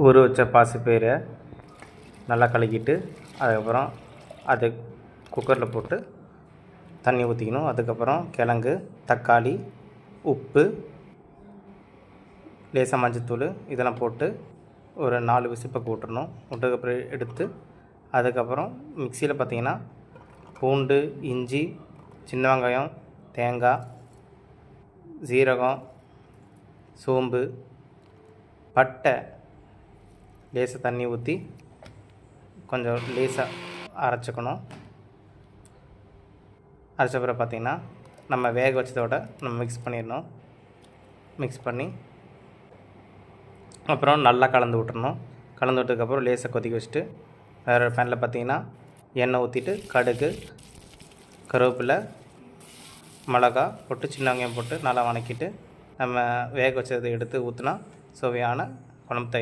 ஊற வச்ச பாசிப்பயிரை நல்லா கலக்கிட்டு அதுக்கப்புறம் அது குக்கரில் போட்டு தண்ணி ஊற்றிக்கணும் அதுக்கப்புறம் கிழங்கு தக்காளி உப்பு லேசாக மஞ்சத்தூள் இதெல்லாம் போட்டு ஒரு நாலு விசிப்பை பக்கம் விட்டுறணும் விட்டதுக்கப்புறம் எடுத்து அதுக்கப்புறம் மிக்சியில் பார்த்தீங்கன்னா பூண்டு இஞ்சி சின்ன வெங்காயம் தேங்காய் சீரகம் சோம்பு பட்டை லேசாக தண்ணி ஊற்றி கொஞ்சம் லேசாக அரைச்சிக்கணும். அரைச்ச பிறகு பார்த்திங்கன்னா நம்ம வேக வச்சதோட நம்ம மிக்ஸ் பண்ணிடணும். மிக்ஸ் பண்ணி அப்புறம் நல்லா கலந்து விட்டுறணும். கலந்து விட்டதுக்கப்புறம் லேசாக கொதிக்க வச்சுட்டு வேறு பேனில் பார்த்திங்கன்னா எண்ணெய் ஊற்றிட்டு கடுகு கருவேப்பிலை மிளகா போட்டு சின்ன வெங்காயம் போட்டு நல்லா வதக்கிட்டு நம்ம வேக வச்சதை எடுத்து ஊற்றினா சுவையான குழம்பு தயார்